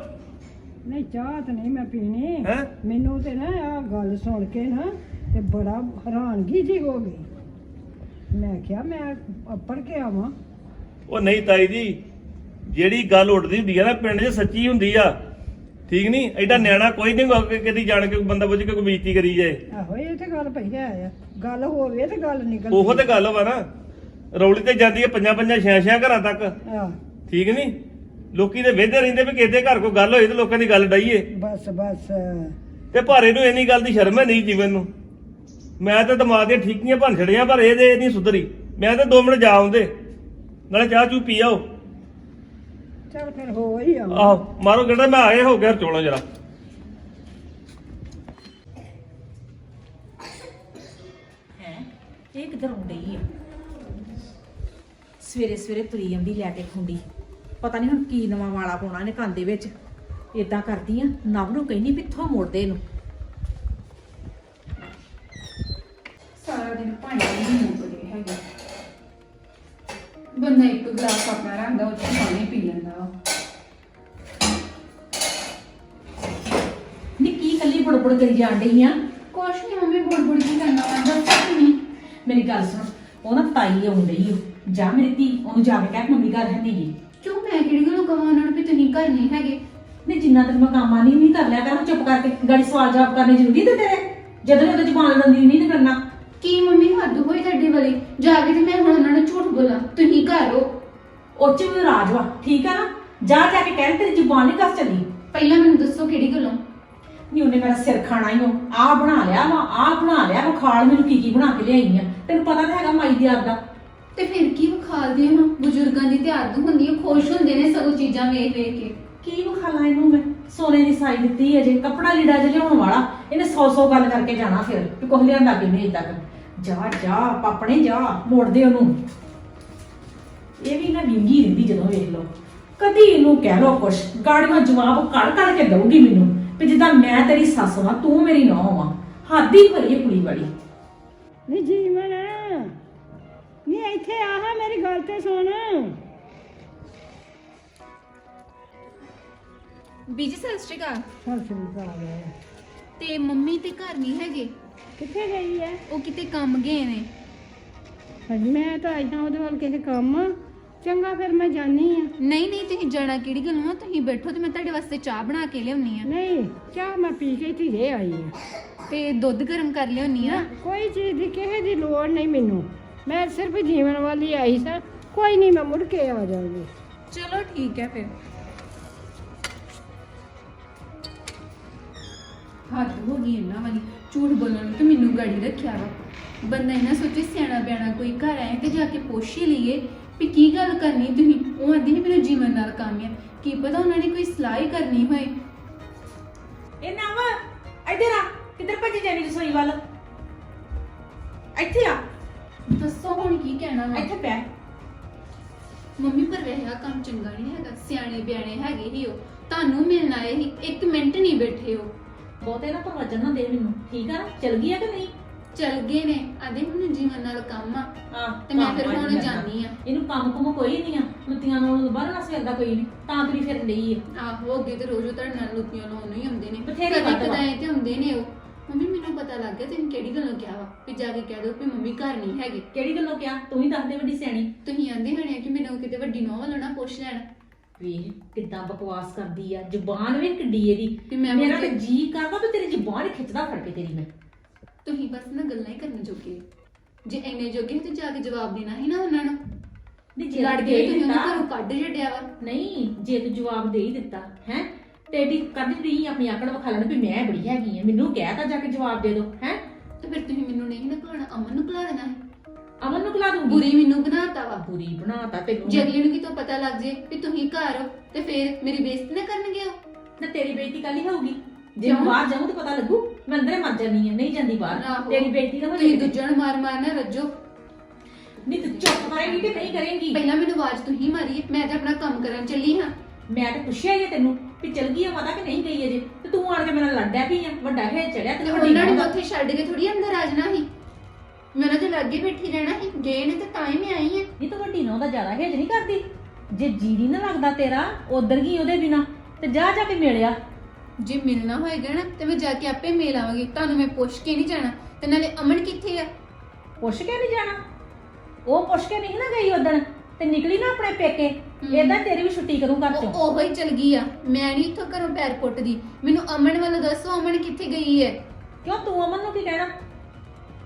ਨਹੀਂ ਚਾਹ ਤਾਂ ਨਹੀਂ ਮੈਂ ਪੀਣੀ। ਹੈ? ਮੈਨੂੰ ਤੇ ਨਾ ਆ ਗੱਲ ਸੁਣ ਕੇ ਨਾ ਤੇ ਬੜਾ ਹੈਰਾਨਗੀ ਜੀ ਹੋ ਗਈ। ਮੈਂ ਕਿਹਾ ਮੈਂ ਪੜ ਕੇ ਆਵਾਂ। ਉਹ ਨਹੀਂ ਤਾਈ ਜੀ ਜਿਹੜੀ ਗੱਲ ਉੱਡਦੀ ਹੁੰਦੀ ਆ ਨਾ ਪਿੰਡ 'ਚ ਸੱਚੀ ਹੁੰਦੀ ਆ। ਠੀਕ ਨਹੀਂ? ਐਡਾ ਨਿਆਣਾ ਕੋਈ ਨਹੀਂ ਕਿ ਕਦੀ ਜਾਣ ਕੇ ਬੰਦਾ ਬੁੱਝ ਕੇ ਕੋਈ ਬੇਇੱਜ਼ਤੀ ਕਰੀ ਜਾਏ। ਆਹੋ ਇਹ ਤੇ ਗੱਲ ਪਈ ਹੈ ਆ ਗੱਲ ਹੋਵੇ ਤੇ ਗੱਲ ਨਿਕਲ ਉਹੋ ਤੇ ਗੱਲ ਵਾ ਨਾ। ਰੌਲੀ ਤੇ ਜਾਂਦੀ ਹੈ ਪੰਜਾਂ ਪੰਜਾਂ ਛਿਆਂ ਛਿਆਂ ਘਰਾਂ ਤੱਕ। ਆਹ। ਠੀਕ ਨਹੀਂ? ਲੋਕੀ ਤੇ ਵੇਹਦੇ ਰਹਿੰਦੇ ਵੀ ਕਿਤੇ ਘਰ ਕੋਈ ਗੱਲ ਹੋਈ ਤੇ ਲੋਕਾਂ ਦੀ ਗੱਲ ਡਾਈਏ। ਬਸ ਬਸ। ਤੇ ਭਾਰੇ ਨੂੰ ਇੰਨੀ ਗੱਲ ਦੀ ਸ਼ਰਮ ਹੈ ਨਹੀਂ ਜੀਵਨ ਨੂੰ। ਮੈਂ ਤਾਂ ਦਿਮਾਗ ਦੀਆਂ ਠੀਕੀਆਂ ਭੰਨ ਛੜੀਆਂ ਪਰ ਇਹਦੇ ਨਹੀਂ ਸੁਧਰੀ। ਮੈਂ ਤਾਂ 2 ਮਿੰਟ ਜਾ ਆਉਂਦੇ। ਨਾਲੇ ਚਾਹ ਚੂ ਪੀ ਆਓ। ਚੱਲ ਫਿਰ ਹੋ ਹੀ ਆ। ਆਹੋ ਮਾਰੋ ਕਿਹੜਾ ਮੈਂ ਆਏ ਹੋ ਗਿਆ ਚੋਲੋ ਜਰਾ। ਹੈ? ਇਹ ਕਿੱਧਰ ਆਉਂਦੀ ਆ? ਸਵੇਰੇ ਸਵੇਰੇ ਤੁਰੀ ਆਉਂਦੀ ਲੈ ਕੇ ਖੁੰਡੀ। ਪਤਾ ਨਹੀਂ ਹੁਣ ਕੀ ਨਵਾਂ ਵਾਲਾ ਪਾਉਣਾ ਇਹਨੇ ਕੰਨ ਦੇ ਵਿੱਚ। ਇਦਾਂ ਕਰਦੀ ਆ ਨਵ ਨੂੰ ਕਹਿੰਦੀ ਵੀ ਇੱਥੋਂ ਮੋੜਦੇ ਇਹਨੂੰ। ਕਰੀ ਜਾਣ ਡਈ ਆ। ਕੁਛ ਨਹੀਂ ਮੰਮੀ ਬੋਲ ਬੋਲ ਕੀ ਕਰਨਾ ਵਾ ਦੱਸੋ ਨਹੀਂ ਮੇਰੀ ਗੱਲ ਸੁਣ ਉਹ ਨਾ ਤਾਈ ਆਉਣ ਡਈ ਓ। ਜਾ ਮੇਰੀ ਧੀ ਉਹਨੂੰ ਜਾ ਕੇ ਕਹਿ ਮੰਮੀ ਘਰ ਹੈ ਨਹੀਂ ਗੀ ਕਿਉਂ ਮੈਂ ਕਿਹੜੀ ਗੱਲੋਂ ਕਹਾਂ ਉਹਨਾਂ ਨੂੰ ਵੀ ਤੁਸੀਂ ਘਰ ਨਹੀਂ ਹੈਗੇ? ਨਹੀਂ ਜਿੰਨਾ ਤੱਕ ਮੈਂ ਕੰਮ ਆਨੀ ਨਹੀਂ ਕਰ ਲਿਆ ਕਰ ਚੁੱਪ ਕਰਕੇ ਗਾੜੀ ਸਵਾਲ ਜਵਾਬ ਕਰਨੇ ਜ਼ਰੂਰੀ ਤੇ ਤੇਰੇ। ਜਦੋਂ ਉਹਦੇ ਜ਼ੁਬਾਨ ਲੰਦੀ ਨਹੀਂ ਤੇ ਕਰਨਾ ਕੀ ਮੰਮੀ ਹੱਦ ਹੋਈ ਤੁਹਾਡੀ ਵਾਲੀ? ਜਾ ਕੇ ਤੇ ਮੈਂ ਹੁਣ ਉਹਨਾਂ ਨੂੰ ਝੂਠ ਬੋਲਾਂ। ਤੁਸੀਂ ਘਰ ਹੋ। ਉਹ ਚ ਵੀ ਰਾਜ ਵਾ ਠੀਕ ਆ ਨਾ? ਜਾ ਜਾ ਕੇ ਕਹਿ ਤੇਰੀ ਜ਼ੁਬਾਨ ਨਹੀਂ ਕੱਸ ਚੱਲੀ। ਪਹਿਲਾਂ ਮੈਨੂੰ ਦੱਸੋ ਕਿਹੜੀ ਗੱਲੋਂ? ਨਹੀਂ ਉਹਨੇ ਮੇਰਾ ਸਿਰ ਖਾਣਾ ਹੀ ਉਹ। ਆ ਬਣਾ ਲਿਆ ਵਾ ਆ ਬਣਾ ਲਿਆ ਵਾ ਖਾਲ ਮੈਨੂੰ ਕੀ ਕੀ ਬਣਾ ਕੇ ਲਿਆਈ ਆ। ਤੈਨੂੰ ਪਤਾ ਤਾਂ ਹੈਗਾ ਮਾਈ ਦੀ ਆਦ ਦਾ। ਤੇ ਫਿਰ ਕੀ ਵਿਖਾਲਦੇ ਹਾਂ ਬਜ਼ੁਰਗਾਂ ਦੀ ਤੇ ਆਦਤ ਹੁੰਦੀ ਹੈ ਖੁਸ਼ ਹੁੰਦੇ ਨੇ ਸਗੋਂ ਚੀਜ਼ਾਂ ਵੇਖ ਵੇਖ ਕੇ। ਕੀ ਵਿਖਾਲਾ ਇਹਨੂੰ ਮੈਂ? ਸੋਨੇ ਦੀ ਸਾਈ ਦਿੱਤੀ ਹੈ ਜੇ ਕੱਪੜਾ ਲੀੜਾ ਜਿਹਾ ਲਿਆਉਣ ਵਾਲਾ। ਇਹਨੇ 100 100 ਗੱਲ ਕਰਕੇ ਜਾਣਾ ਫਿਰ ਕਿ ਕੁਝ ਲਿਆਂਦਾ ਕਿ ਨਹੀਂ ਤੱਕ। ਜਾ ਜਾ ਪਾਪਣੇ ਜਾ ਮੋੜ ਦੇ ਉਹਨੂੰ। ਇਹ ਵੀ ਨਾ ਵਿੰਗੀ ਰਹਿੰਦੀ ਜਦੋਂ ਵੇਖ ਲਓ। ਕਦੀ ਇਹਨੂੰ ਕਹਿ ਲਓ ਕੁਛ। ਗਾੜੀਆਂ ਜਵਾਬ ਕੜ ਕੜ ਕੇ ਦਊਗੀ ਮੈਨੂੰ। ਵੀ ਜਿੱਦਾਂ ਮੈਂ ਤੇਰੀ ਸੱਸ ਵਾਂ ਤੂੰ ਮੇਰੀ ਨੌਂ ਵਾਂ। ਹਾਦੀ ਭਰੀ ਇਹ ਕੁੜੀ ਬੜੀ ਨਹੀਂ ਜੀਵਨ ਨਹੀਂ ਇੱਥੇ ਆ ਹਾਂ ਮੇਰੀ ਗੱਲ ਤੇ ਸੁਣ। ਬੀਜੀ ਸਤਿ ਸ਼੍ਰੀ ਅਕਾਲ। ਸਤਿ ਸ੍ਰੀ ਅਕਾਲ। ਤੇ ਮੰਮੀ ਤੇ ਘਰ ਨਹੀਂ ਹੈਗੇ? ਕਿੱਥੇ ਗਈ ਹੈ ਉਹ ਕਿਤੇ ਕੰਮ ਗਏ ਨੇ। ਹਾਂਜੀ ਮੈਂ ਤਾਂ ਆਈ ਹਾਂ ਉਹਦੇ ਵੱਲ ਕਿਸੇ ਕੰਮ। ਚੰਗਾ ਫਿਰ ਮੈਂ ਜਾਣੀ ਆ। ਨਹੀਂ ਨਹੀਂ ਤੁਸੀਂ ਜਾਣਾ ਕਿਹੜੀ ਗੱਲੋਂ ਆ? ਤੁਸੀਂ ਬੈਠੋ ਤੇ ਮੈਂ ਤੁਹਾਡੇ ਵਾਸਤੇ ਚਾਹ ਬਣਾ ਕੇ ਲਿਆਉਣੀ ਆ। ਨਹੀਂ ਚਾਹ ਮੈਂ ਪੀ ਕੇ ਧੀਰੇ ਆਈ ਆ। ਤੇ ਦੁੱਧ ਗਰਮ ਕਰ ਲਿਆਉਣੀ ਆ। ਨਾ ਕੋਈ ਚੀਜ਼ ਦੀ ਕਿਸੇ ਦੀ ਲੋੜ ਨਹੀਂ ਮੈਨੂੰ। ਮੈਂ ਸਿਰਫ ਜੀਵਨ ਵਾਲੀ ਆਈ ਸਾਂ। ਕੋਈ ਨਹੀਂ ਮੈਂ ਮੁੜ ਕੇ ਆ ਜਾਵਾਂਗੀ ਚਲੋ ਠੀਕ ਹੈ ਫਿਰ। ਹੱਦ ਹੋ ਗਈ ਇਹਨਾਂ ਵਾਲੀ। ਝੂਠ ਬੋਲਣ ਨੂੰ ਤੇ ਮੈਨੂੰ ਗਾੜੀ ਰੱਖਿਆ ਵਾ। ਬੰਦਾ ਇਹਨਾਂ ਸੋਚੇ ਸਿਆਣਾ ਬਿਆਣਾ ਕੋਈ ਘਰ ਆਏ ਤੇ ਜਾ ਕੇ ਪੁੱਛ ਹੀ ਲਈਏ। ਵੀ ਕੀ ਗੱਲ ਕਰਨੀ ਤੁਸੀਂ ਉਹ ਆਂਦੀ ਸੀ ਮੈਨੂੰ ਜੀਵਨ ਨਾਲ ਕੰਮ ਆ। ਕੀ ਪਤਾ ਉਹਨਾਂ ਨੇ ਕੋਈ ਸਲਾਹ ਹੀ ਕਰਨੀ ਹੋਏ। ਇਹ ਨਾ ਵਾ ਇੱਧਰ ਆ ਕਿੱਧਰ ਭੱਜ ਜਾਣੀ ਰਸੋਈ ਵੱਲ? ਇੱਥੇ ਆ। ਦੱਸੋ ਹੁਣ ਕੀ ਕਹਿਣਾ ਵਾ? ਇੱਥੇ ਪੈ ਮੰਮੀ ਪਰ ਵਹਿਆ ਕੰਮ ਚੰਗਾ ਨਹੀਂ ਹੈਗਾ। ਸਿਆਣੇ ਬਿਆਣੇ ਹੈਗੇ ਹੀ ਉਹ। ਤੁਹਾਨੂੰ ਮਿਲਣ ਆਏ ਹੀ ਇੱਕ ਮਿੰਟ ਨਹੀਂ ਬੈਠੇ ਹੋ ਬਹੁਤੇ ਨਾ ਪ੍ਰਵਚਨ ਨਾ ਦੇ ਮੈਨੂੰ। ਠੀਕ ਆ ਨਾ? ਚਲ ਗਈ ਆ ਕਿ ਨਹੀਂ? ਚਲ ਗਏ ਨੇ। ਆਦੇ ਹੁਣ ਜੀਵਨ ਨਾਲ ਕੰਮ ਆ। ਤੇ ਮੈਂ ਫਿਰ ਹੁਣ ਜਾਂਦੀ ਆ। ਇਹਨੂੰ ਕੰਮ ਕੁਮ ਕੋਈ ਨਹੀਂ ਆ। ਲੁੱਤੀਆਂ ਨਾਲ ਬਾਹਰ ਨਾ ਸਵੇਰ ਦਾ ਕੋਈ ਨਹੀਂ। ਤਾਂ ਤੁਰੀ ਫਿਰ ਲਈ ਆ। ਆਹੋ ਅੱਗੇ ਤੇ ਰੋਜ਼ ਤੁਹਾਡੇ ਨਾਲ ਲੁੱਟੀਆਂ ਲਾਉਣ ਹੀ ਆਉਂਦੇ ਨੇ। ਬਥੇਰੇ ਕਦੇ ਵੱਧ ਵਾ। ਕਦਾਏ ਤੇ ਹੁੰਦੇ ਨੇ ਉਹ। ਮੰਮੀ ਮੈਨੂੰ ਪਤਾ ਲੱਗ ਗਿਆ ਤੈਨੂੰ ਕਿਹੜੀ ਗੱਲੋਂ ਕਿਹਾ ਵਾ ਵੀ ਜਾ ਕੇ ਕਹਿ ਦੋ ਵੀ ਮੰਮੀ ਘਰ ਨਹੀਂ ਹੈਗੇ। ਕਿਹੜੀ ਗੱਲੋਂ ਕਿਹਾ? ਤੂੰ ਹੀ ਦੱਸ ਦੇ ਵੱਡੀ ਸਿਆਣੀ। ਤੁਸੀਂ ਆਂਦੇ ਹੋਣੇ ਆ ਕਿ ਮੈਨੂੰ ਕਿਤੇ ਵੱਡੀ ਨੌਂ ਵੱਲੋਂ ਨਾ ਪੁੱਛ ਲੈਣ। ਵੇਖ ਕਿੱਦਾਂ ਬਕਵਾਸ ਕਰਦੀ ਆ। ਜ਼ੁਬਾਨ ਵੇਖ ਕਿੱਡੀ ਇਹਦੀ। ਵੀ ਮੈਂ ਮੇਰਾ ਮੁੜ ਤੇ ਕੇ- ਜੀ ਕਰਦਾ ਵੀ ਤੇਰੀ ਜ਼ੁਬਾਨ ਖਿੱਚਦਾ ਫੜ ਕੇ ਤੇਰੀ ਮੈਂ। ਤੁਸੀਂ ਬਸ ਨਾ ਗੱਲਾਂ ਹੀ ਕਰਨ ਜੋਗੇ। ਜੇ ਇੰਨੇ ਜੋਗੇ ਤੇ ਜਾ ਕੇ ਜਵਾਬ ਦੇਣਾ ਸੀ ਨਾ ਉਹਨਾਂ ਨੂੰ। ਨਹੀਂ ਜੇ ਲੜ ਹੀ ਤੁਸੀਂ ਉਹਨਾਂ ਘਰੋਂ ਕੱਢ ਛੱਡਿਆ ਵਾ। ਨਹੀਂ ਜੇ ਤੂੰ ਜਵਾਬ ਦੇ ਹੀ ਦਿੱਤਾ ਹੈ? ਤੇ ਏਡੀ ਕਰਦੀ ਰਹੀ ਆਪਣੀ ਆਕੜ ਵਿਖਾ ਲੈਣ ਵੀ ਮੈਂ ਬੜੀ ਹੈਗੀ ਆ। ਮੈਨੂੰ ਕਹਿ ਤਾ ਜਾ ਕੇ ਜਵਾਬ ਦੇ ਦੋ ਹੈ? ਤੇ ਫਿਰ ਤੁਸੀਂ ਮੈਨੂੰ ਨਹੀਂ ਨਾ ਘਲਾਉਣਾ ਅਮਨ ਨੂੰ ਘਲਾ ਦੇਣਾ ਸੀ। ਅਮਨ ਨੂੰ ਖਿਲਾ ਦੂੰਗੀ। ਬੁਰੀ ਮੈਨੂੰ ਬਣਾਤਾ ਵਾ। ਬੁਰੀ ਬਣਾਤਾ ਤੈਨੂੰ। ਜੇ ਅਗਲੇ ਨੂੰ ਕਿਤੋਂ ਪਤਾ ਲੱਗ ਜੇ ਵੀ ਤੁਸੀਂ ਘਰ ਹੋ ਤੇ ਫਿਰ ਮੇਰੀ ਬੇਇੱਜ਼ਤੀ ਨਾ ਕਰਨਗੇ ਉਹ। ਨਾ ਤੇਰੀ ਬੇਇੱਜ਼ਤੀ ਕੱਲ ਹੀ ਹੋਊਗੀ। ਜੇ ਕਿਉਂ? ਬਾਹਰ ਜਾਊਂ ਤਾਂ ਪਤਾ ਲੱਗੂ ਮੈਂ ਅੰਦਰੇ ਮਰ ਜਾਨੀ ਆ ਨਹੀਂ ਜਾਂਦੀ ਬਾਹਰ। ਆਹੋ। ਤੇਰੀ ਬੇਇੱਜ਼ਤੀ ਨਾ ਹੋ ਤੁਸੀਂ ਜਾਏ ਮਾਰ ਮਾਰ ਨਾ ਰੱਜੋ। ਨਹੀਂ ਤੂੰ ਚੁੱਪ ਕਰੇਂਗੀ ਕਿ ਨਹੀਂ ਕਰੇਂਗੀ? ਪਹਿਲਾਂ ਮੈਨੂੰ ਆਵਾਜ਼ ਮਾਰੀ ਹੈ, ਮੈਂ ਤੇ ਆਪਣਾ ਕੰਮ ਕਰਨ ਚੱਲੀ ਹਾਂ। ਮੈਂ ਤਾਂ ਪੁੱਛਿਆ ਹੀ ਆ ਤੈਨੂੰ ਵੀ ਚਲ ਗਈ ਆ ਪਤਾ ਕਿ ਨਹੀਂ ਗਈ ਅਜੇ? ਤੇ ਤੂੰ ਆਣ ਕੇ ਮੇਰੇ ਲੜਿਆ ਪਈ ਆ? ਵੱਡਾ ਹੈ ਚੜਿਆ ਤੇ ਤੇ ਵੱਡੀ ਉਹਨਾਂ ਨੇ। ਉੱਥੇ ਛੱਡ ਕੇ ਥੋੜੀ ਅੰਦਰ ਆ ਜਾਣਾ ਸੀ। ਮੈਂ ਤੇ ਲੱਗੇ ਬੈਠੀ ਰਹਿਣਾ ਸੀ। ਗਏ ਨੇ ਤੇ ਤਾਂ ਹੀ ਮੈਂ ਆਈ ਹਾਂ। ਨਹੀਂ ਤੂੰ ਵੱਡੀ ਨੌ ਦਾ ਜ਼ਿਆਦਾ ਹੇਜ ਨਹੀਂ ਕਰਦੀ। ਜੇ ਜੀਰੀ ਨਾ ਲੱਗਦਾ ਤੇਰਾ ਉਧਰ ਗਈ ਉਹਦੇ ਬਿਨਾ। ਤੇ ਜਾ ਜਾ ਕੇ ਮਿਲਿਆ ਜੇ ਮਿਲਣਾ ਹੋਏਗਾ ਨਾ ਤੇ ਮੈਂ ਜਾ ਕੇ ਆਪੇ ਮਿਲ ਆਵਾਂਗੀ। ਤੁਹਾਨੂੰ ਮੈਂ ਪੁੱਛ ਕੇ ਨਹੀਂ ਜਾਣਾ। ਤੇ ਨਾਲੇ ਅਮਨ ਕਿੱਥੇ ਆ? ਪੁੱਛ ਕੇ ਨਹੀਂ ਜਾਣਾ। ਉਹ ਪੁੱਛ ਕੇ ਨਹੀਂ ਨਾ ਗਈ ਉਦਣ ਤੇ ਨਿਕਲੀ ਨਾ ਆਪਣੇ ਪੇਕੇ। ਏਦਾਂ ਤੇਰੀ ਵੀ ਛੁੱਟੀ ਕਰੂੰ ਘਰ ਚੋਂ। ਉਹ ਹੀ ਚਲ ਗਈ ਆ। ਮੈਂ ਨਹੀਂ ਇੱਥੋਂ ਘਰੋਂ ਪੈਰ ਪੁੱਟਦੀ। ਮੈਨੂੰ ਅਮਨ ਵੱਲੋਂ ਦੱਸੋ ਅਮਨ ਕਿੱਥੇ ਗਈ ਹੈ? ਕਿਉਂ ਤੂੰ ਅਮਨ ਨੂੰ ਕੀ ਕਹਿਣਾ?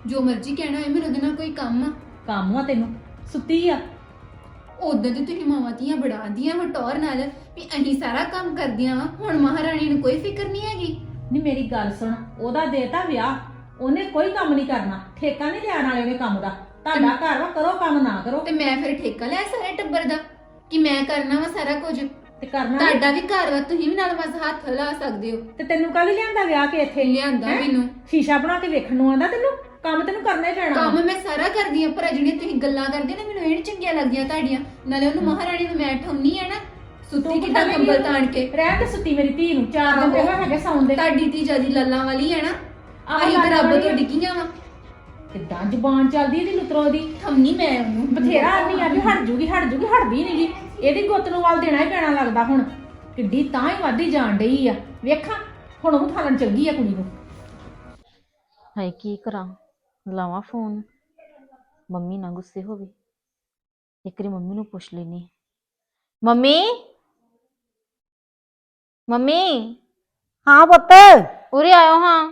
ਜੋ ਮਰਜ਼ੀ ਕਹਿਣਾ ਹੋਏ ਮੈਨੂੰ ਉਹਦੇ ਨਾਲ ਕੋਈ ਕੰਮ ਆ। ਕੰਮ ਆ ਤੈਨੂੰ। ਸੁੱਤੀ ਆ। ਉਦੋਂ ਤੇ ਤੁਸੀਂ ਮਾਵਾਂ ਧੀਆਂ ਬੜਾਉਂਦੀਆਂ ਹੋ ਟੌਰ ਨਾਲ ਵੀ ਅਸੀਂ ਸਾਰਾ ਕੰਮ ਕਰਦੀਆਂ ਵਾ ਹੁਣ ਮਹਾਰਾਣੀ ਨੂੰ ਕੋਈ ਫਿਕਰ ਨਹੀਂ ਹੈਗੀ। ਨਹੀਂ ਮੇਰੀ ਗੱਲ ਸੁਣ ਉਹਦਾ ਦੇਤਾ ਵਿਆਹ ਉਹਨੇ ਕੋਈ ਕੰਮ ਨਹੀਂ ਕਰਨਾ ਠੇਕਾ ਨਹੀਂ ਲੈਣ ਵਾਲੇ ਨੇ ਕੰਮ ਦਾ। ਤੁਹਾਡਾ ਘਰ ਵਾ ਕਰੋ ਕੰਮ ਨਾ ਕਰੋ। ਤੇ ਮੈਂ ਫਿਰ ਠੇਕਾ ਲਿਆ ਸਾਰੇ ਟੱਬਰ ਦਾ ਕਿ ਮੈਂ ਕਰਨਾ ਵਾ ਸਾਰਾ ਕੁਝ। ਤੇ ਕਰਨਾ। ਤੁਹਾਡਾ ਵੀ ਘਰ ਵਾ ਤੁਸੀਂ ਵੀ ਨਾਲ ਬਸ ਹੱਥ ਲਾ ਸਕਦੇ ਹੋ ਤੇ ਤੈਨੂੰ ਕੱਲ ਲਿਆਂਦਾ ਵਿਆਹ ਕੇ ਇੱਥੇ ਲਿਆਂਦਾ ਹੈਂ? ਮੈਨੂੰ ਸ਼ੀਸ਼ਾ ਬਣਾ ਕੇ ਵੇਖਣ ਨੂੰ ਆਂਦਾ ਤੈਨੂੰ ਕੰਮ ਤੈਨੂੰ ਕਰਨਾ ਹੀ ਪੈਣਾ ਕੰਮ ਮੈਂ ਸਾਰਾ ਕਰਦੀ ਆ ਪਰ ਜਿਹੜੀਆਂ ਤੁਸੀਂ ਗੱਲਾਂ ਕਰਦੇ ਨਾ ਮੈਨੂੰ ਇਹ ਨੀ ਚੰਗੀਆਂ ਲੱਗਦੀਆਂ ਤੁਹਾਡੀਆਂ ਨਾਲੇ ਉਹਨੂੰ ਮਹਾਰਾਣੀ ਨੂੰ ਮੈਂ ਠੰਨੀ ਆ ਨਾ ਸੁੱਤੀ ਕਿਦਾਂ ਕੰਬਲ ਤਾਣ ਕੇ ਰਹਿ ਕੇ ਸੁੱਤੀ ਮੇਰੀ ਧੀ ਨੂੰ ਚਾਰ ਦਿਨ ਆਹੋ। ਹੋਏ ਹੈਗੇ ਸੌਣ ਦੇ ਤੁਹਾਡੀ ਧੀ ਜਿਆਦੀ ਲੱਲਾਂ ਵਾਲੀ ਹੈ ਨਾ ਆਹੋ, ਅਸੀਂ ਤੇ ਲੱਲਾਂ ਰੱਬ ਵਾਲੀ ਤੋਂ ਆ। ਡਿੱਗੀਆਂ ਵਾ ਕਿੱਦਾਂ ਜ਼ੁਬਾਨ ਚੱਲਦੀ ਇਹਦੀ ਲੁਤਰੋ ਦੀ ਠੰਨੀ ਮੈਂ ਉਹਨੂੰ ਬਥੇਰਾ ਆਨੀ ਆ ਵੀ ਹਟ ਜੂਗੀ ਹਟ ਜੂਗੀ ਹਟਦੀ ਨਹੀਂ ਜੀ ਇਹਦੀ ਗੁੱਤ ਨੂੰ ਵੱਲ ਦੇਣਾ ਹੀ ਪੈਣਾ ਲੱਗਦਾ ਹੁਣ। ਕਿੱਡੀ ਤਾਂ ਹੀ ਵਾਧੀ ਜਾਣ ਡਈ ਆ। ਵੇਖਾਂ ਹੁਣ ਉਹ ਥਾਲਣ ਚੰਗੀ ਆ ਕੁੜੀ ਨੂੰ। ਹਾਏ ਕੀ ਕਰਾਂ? ਲਾਵਾਂ ਫੋਨ। ਮੰਮੀ ਨਾ ਗੁੱਸੇ ਹੋਵੇ ਇੱਕ ਵਾਰੀ ਮੰਮੀ ਨੂੰ ਪੁੱਛ ਲੈਣੀ ਮੰਮੀ? ਮੰਮੀ? ਹਾਂ ਪੁੱਤ। ਉਰੇ ਆਇਓ ਹਾਂ।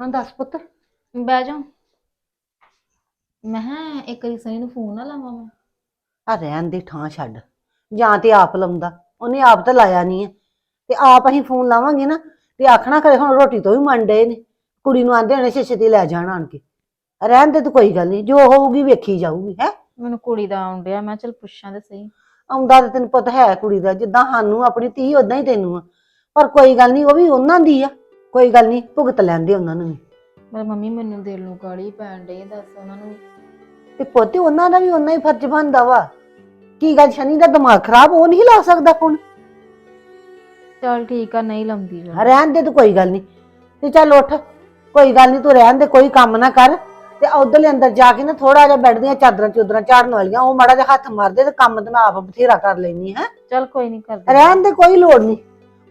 ਹਾਂ ਦੱਸ ਪੁੱਤ। ਬਹਿ ਜਾ। ਮੈਂ ਕਿਹਾ ਇੱਕ ਵਾਰੀ ਸਨੀ ਨੂੰ ਫੋਨ ਨਾ ਲਾਵਾਂ ਮੈਂ। ਆ ਰਹਿਣ ਦੀ ਥਾਂ ਛੱਡ। ਜਾਂ ਤੇ ਆਪ ਲਾਉਂਦਾ। ਉਹਨੇ ਆਪ ਤਾਂ ਲਾਇਆ ਨਹੀਂ ਹੈ। ਤੇ ਆਪ ਅਸੀਂ ਫੋਨ ਲਾਵਾਂਗੇ ਨਾ ਤੇ ਆਖਣਾ ਕਰੇ ਹੁਣ ਰੋਟੀ ਤੋਂ ਵੀ ਮੰਨ ਡਏ ਨੇ। ਕੁੜੀ ਨੂੰ ਆਂਦੇ ਨੇ ਛੇਤੀ ਲੈ ਜਾਣ ਆਣ ਕੇ। ਰਹਿਣ ਦੇ ਤੂੰ ਕੋਈ ਗੱਲ ਨਹੀਂ ਜੋ ਹੋਊਗੀ ਵੇਖੀ ਜਾਊਗੀ ਹੈ। ਮੈਨੂੰ ਕੁੜੀ ਦਾ ਆਉਣ ਡਿਆ ਮੈਂ ਚਲ ਪੁੱਛਾਂ ਤੇ ਸਹੀ। ਆਉਂਦਾ ਤੇ ਤੈਨੂੰ ਪਤਾ ਹੈ ਕੁੜੀ ਦਾ ਜਿੱਦਾਂ ਸਾਨੂੰ ਆਪਣੀ ਧੀ ਉਦਾਂ ਹੀ ਤੈਨੂੰ ਆ। ਪਰ ਕੋਈ ਗੱਲ ਨਹੀਂ ਉਹ ਵੀ ਉਹਨਾਂ ਦੀ ਆ। ਕੋਈ ਗੱਲ ਨਹੀਂ ਭੁਗਤ ਲੈਂਦੇ ਉਹਨਾਂ ਨੂੰ ਵੀ। ਮੰਮੀ ਮੈਨੂੰ ਦਿਲ ਨੂੰ ਕਾਲੀ ਪੈਣ ਡਈ ਦੱਸ ਉਹਨਾਂ ਨੂੰ। ਤੇ ਪੁੱਤ ਉਹਨਾਂ ਦਾ ਵੀ ਉਹਨਾਂ ਹੀ ਫਰਜ਼ ਬਣਦਾ ਵਾ। ਕੀ ਗੱਲ ਸ਼ਨੀ ਦਾ ਦਿਮਾਗ ਖਰਾਬ ਉਹ ਨਹੀਂ ਲਾ ਸਕਦਾ ਕੋਣ ਚੱਲ ਠੀਕ ਆ ਨਹੀਂ ਲਾਉਂਦੀ ਫਿਰ। ਰਹਿਣ ਦੇ ਤੂੰ ਕੋਈ ਗੱਲ ਨਹੀਂ। ਤੇ ਚੱਲ ਉੱਠ। ਕੋਈ ਗੱਲ ਨਹੀਂ ਤੂੰ ਰਹਿਣ ਦੇ ਕੋਈ ਕੰਮ ਨਾ ਕਰ। ਤੇ ਉਧਰਲੇ ਅੰਦਰ ਜਾ ਕੇ ਨਾ ਥੋੜਾ ਜਿਹਾ ਬੈੱਡ ਦੀਆਂ ਚਾਦਰਾਂ ਚੁਦਰਾਂ ਝਾੜਨ ਵਾਲੀਆਂ ਉਹ ਮਾੜਾ ਜਿਹਾ ਹੱਥ ਮਾਰਦੇ ਤੇ ਕੰਮ ਤੇ ਮੈਂ ਆਪ ਬਥੇਰਾ ਕਰ ਲੈਣੀ ਹੈ। ਚੱਲ ਕੋਈ ਨਹੀਂ ਕਰਦੀ। ਰਹਿਣ ਦੇ ਕੋਈ ਲੋੜ ਨਹੀਂ।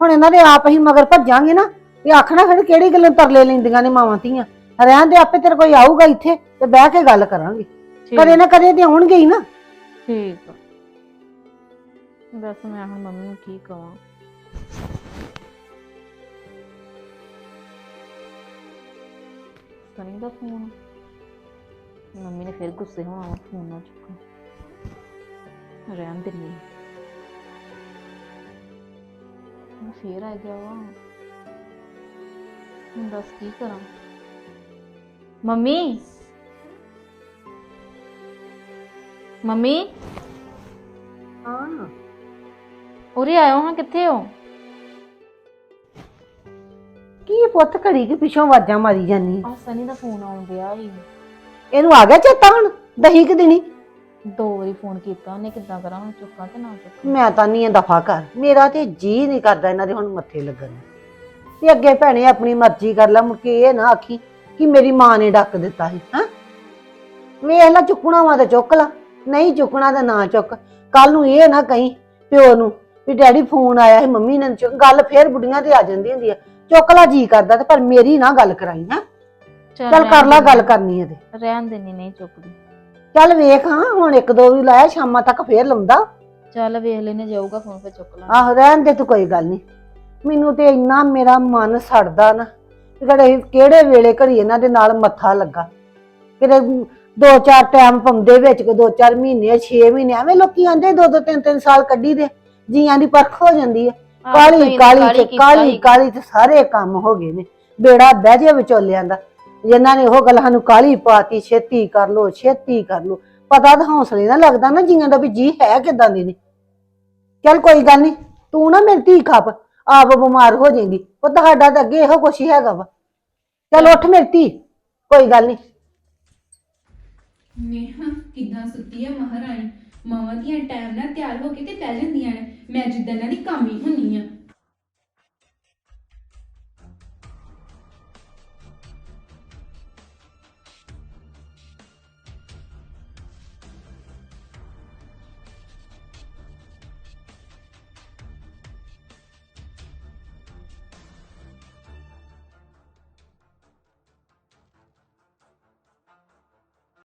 ਹੁਣ ਇਹਨਾਂ ਦੇ ਆਪ ਹੀ ਮਗਰ ਭੱਜਾਂਗੇ ਨਾ ਤੇ ਆਖਣਾ ਫਿਰ ਕਿਹੜੀ ਗੱਲੋਂ ਤਰਲੇ ਲੈਂਦੀਆਂ ਨੇ ਮਾਵਾਂ ਧੀਆਂ? ਰਹਿਣ ਦੇ ਆਪੇ ਤੇਰੇ ਕੋਈ ਆਊਗਾ ਇੱਥੇ ਤੇ ਬਹਿ ਕੇ ਗੱਲ ਕਰਾਂਗੇ। ਕਦੇ ਨਾ ਕਦੇ ਤੇ ਆਉਣਗੇ ਹੀ ਨਾ। ਠੀਕ ਆ। ਦੱਸ ਮੈਂ ਹੁਣ ਮੰਮੀ ਨੂੰ ਕੀ ਕਵਾਂ। ਸਨੀ ਦਾ ਫੋਨ ਮੰਮੀ ਨੇ ਫਿਰ ਗੁੱਸੇ ਹੋਣਾ ਵਾ ਫੋਨ ਨਾ ਚੁੱਕਾਂ। ਰਹਿਣ ਦਿੰਨੀ ਹੁਣ ਫੇਰ ਆ ਗਿਆ ਵਾ। ਹੁਣ ਦੱਸ ਕੀ ਕਰਾਂ? ਮੰਮੀ? ਮੰਮੀ? ਹਾਂ। ਉਰੇ ਆਇਓ ਹਾਂ ਕਿੱਥੇ ਹੋ? ਕੀ ਪੁੱਤ ਘੜੀ ਕੇ ਪਿੱਛੋਂ ਆਵਾਜ਼ਾਂ ਮਾਰੀ ਜਾਨੀ ਆ ਸਨੀ ਦਾ ਫੋਨ ਆਉਣ ਗਿਆ ਹੀ ਇਹਨੂੰ ਆ ਗਿਆ ਚੇਤਾ ਹੁਣ ਦਹੀਂ ਕਿ ਦਿਨੀ? ਦੋ ਵਾਰੀ ਫੋਨ ਕੀਤਾ ਉਹਨੇ ਕਿੱਦਾਂ ਕਰਾਂ ਹੁਣ ਚੁੱਕਾਂ ਕਿ ਨਾ ਚੁੱਕਾਂ? ਮੈਂ ਤਾਂ ਨਹੀਂ ਦਫਾ ਕਰ। ਮੇਰਾ ਤੇ ਜੀ ਨਹੀਂ ਕਰਦਾ ਇਹਨਾਂ ਦੇ ਹੁਣ ਮੱਥੇ ਲੱਗਣ ਨੂੰ। ਤੇ ਅੱਗੇ ਭੈਣੇ ਆਪਣੀ ਮਰਜ਼ੀ ਕਰ ਲੈ ਮੁੜ ਕੇ ਇਹ ਨਾ ਆਖੀ ਕਿ ਮੇਰੀ ਮਾਂ ਨੇ ਡੱਕ ਦਿੱਤਾ ਸੀ ਹਾਂ? ਵੇਖ ਲੈ ਚੁੱਕਣਾ ਵਾ ਤੇ ਚੁੱਕ ਲਾ ਨਹੀਂ ਚੁੱਕਣਾ ਤਾਂ ਨਾ ਚੁੱਕ। ਕੱਲ ਨੂੰ ਇਹ ਨਾ ਕਹੀਂ ਪਿਓ ਨੂੰ ਵੀ ਡੈਡੀ ਫੋਨ ਆਇਆ ਸੀ ਮੰਮੀ ਨੇ ਚੁੱਕ ਗੱਲ ਫੇਰ ਬੁੱਢੀਆਂ ਤੇ ਆ ਜਾਂਦੀ ਹੁੰਦੀ ਆ। ਚੁੱਕ ਲਾ ਜੀ ਕਰਦਾ ਤੇ ਪਰ ਮੇਰੀ ਨਾ ਗੱਲ ਕਰਾਈ ਹਾਂ? ਚੱਲ ਕਰ ਲਾ ਗੱਲ ਕਰਨੀ ਹੈ ਤੇ। ਰਹਿਣ ਦੇਣੀ ਨਹੀਂ ਚੁੱਕਦੀ। ਚੱਲ ਵੇਖ ਹਾਂ ਹੁਣ ਇੱਕ ਦੋ ਵੀ ਲਾਇਆ ਸ਼ਾਮਾਂ ਤੱਕ ਫੇਰ ਲਾਉਂਦਾ। ਚੱਲ ਵੇਖ ਲੈਨੇ ਜਾਊਗਾ ਫੋਨ ਫਿਰ ਚੁੱਕ ਲਾਂ ਆਹੋ ਰਹਿਣ ਦੇ ਤੂੰ ਕੋਈ ਗੱਲ ਨਹੀਂ ਮੈਨੂੰ ਤੇ ਇੰਨਾ ਮੇਰਾ ਮਨ ਸੜਦਾ ਨਾ ਕਿ ਕਿਹੜੇ ਕਿਹੜੇ ਵੇਲੇ ਘੜੀ ਇਹਨਾਂ ਦੇ ਨਾਲ ਮੱਥਾ ਲੱਗਾ। ਕਿਤੇ ਦੋ ਚਾਰ ਟਾਈਮ ਪਾਉਂਦੇ ਵਿੱਚ ਕੋ ਦੋ ਚਾਰ ਮਹੀਨੇ 6 ਮਹੀਨੇ ਐਵੇਂ ਲੋਕੀ ਆਂਦੇ ਦੋ ਦੋ ਤਿੰਨ ਤਿੰਨ ਸਾਲ ਕੱਢੀ ਦੇ ਜੀਆਂ ਦੀ ਪਰਖ ਹੋ ਜਾਂਦੀ ਹੈ। ਕਾਲੀ ਕਾਲੀ ਤੇ ਕਾਲੀ ਕਾਲੀ ਤੇ ਸਾਰੇ ਕੰਮ ਹੋ ਗਏ ਨੇ। ਬੇੜਾ ਬਹਿ ਜੇ ਵਿਚੋਲਿਆਂ ਦਾ। ਜਿਨ੍ਹਾਂ ਨੇ ਉਹ ਗੱਲ ਸਾਨੂੰ ਕਾਲੀ ਪਾਤੀ ਛੇਤੀ ਕਰ ਲੋ ਛੇਤੀ ਕਰ ਲੋ ਪਤਾ ਤਾਂ ਹੌਸਲੇ ਨਾਲ ਲੱਗਦਾ ਨਾ ਜੀਆਂ ਦਾ ਵੀ ਜੀ ਹੈ ਕਿਦਾਂ ਦੀ ਨੇ। ਚੱਲ ਕੋਈ ਗੱਲ ਨਹੀਂ ਤੂੰ ਨਾ ਮੇਰੀ ਧੀ ਖਾਪ। ਆਪ ਬਿਮਾਰ ਹੋ ਜਾਏਗੀ ਉਹ ਤੁਹਾਡਾ ਤਾਂ ਅੱਗੇ ਇਹੋ ਕੁਛ ਹੀ ਹੈਗਾ ਵਾ। ਚੱਲ ਉੱਠ ਮੇਰੀ ਧੀ, ਕੋਈ ਗੱਲ ਨਹੀਂ ਨੇਹਾ, ਕਿਦਾਂ ਸੁੱਤੀ ਆ ਮਹਾਰਾਣੀ? ਮਾਵਾਂ ਦੀਆਂ ਟਾਈਮ ਨਾਲ ਤਿਆਰ ਹੋ ਕੇ ਤੇ ਪੈ ਜਾਂਦੀਆਂ ਨੇ। ਮੈਂ ਜਿੱਦਾਂ ਇਹਨਾਂ ਦੀ ਕਾਮੀ ਹੁੰਨੀ ਆ।